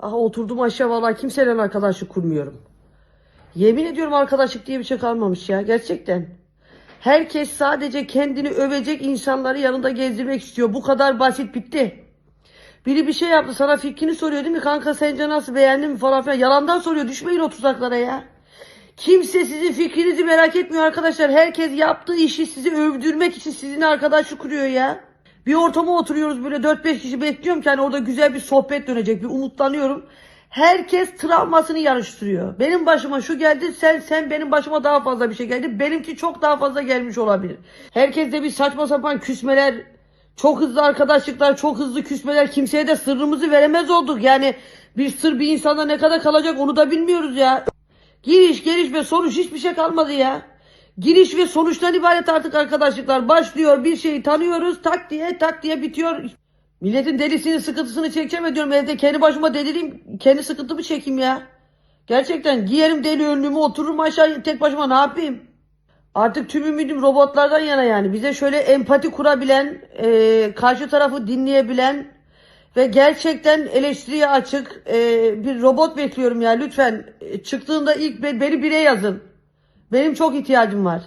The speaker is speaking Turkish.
Aha oturdum aşağı vallahi kimseyle arkadaşlık kurmuyorum. Yemin ediyorum arkadaşlık diye bir şey kalmamış ya gerçekten. Herkes sadece kendini övecek insanları yanında gezdirmek istiyor. Bu kadar basit bitti. Biri bir şey yaptı sana fikrini soruyor değil mi? Kanka sence nasıl beğendin mi falan filan. Yalandan soruyor düşmeyin o tuzaklara ya. Kimse sizin fikrinizi merak etmiyor arkadaşlar. Herkes yaptığı işi sizi övdürmek için sizinle arkadaşlık kuruyor ya. Bir ortama oturuyoruz böyle 4-5 kişi bekliyorum ki hani orada güzel bir sohbet dönecek. Bir umutlanıyorum. Herkes travmasını yarıştırıyor. Benim başıma şu geldi sen sen benim başıma daha fazla bir şey geldi. Benimki çok daha fazla gelmiş olabilir. Herkeste bir saçma sapan küsmeler, çok hızlı arkadaşlıklar, çok hızlı küsmeler. Kimseye de sırrımızı veremez olduk. Yani bir sır bir insanda ne kadar kalacak onu da bilmiyoruz ya. Giriş, geliş ve sonuç hiçbir şey kalmadı ya. Giriş ve sonuçtan ibaret artık arkadaşlıklar. Başlıyor bir şeyi tanıyoruz tak diye tak diye bitiyor. Milletin delisinin sıkıntısını çekeceğim diyorum evde kendi başıma delireyim kendi sıkıntımı çekeyim ya. Gerçekten giyerim deli önlüğümü otururum aşağı tek başıma ne yapayım? Artık tüm ümidim robotlardan yana yani. Bize şöyle empati kurabilen, e, karşı tarafı dinleyebilen ve gerçekten eleştiriye açık e, bir robot bekliyorum ya. Lütfen e, çıktığında ilk be- beni bire yazın. Benim çok ihtiyacım var.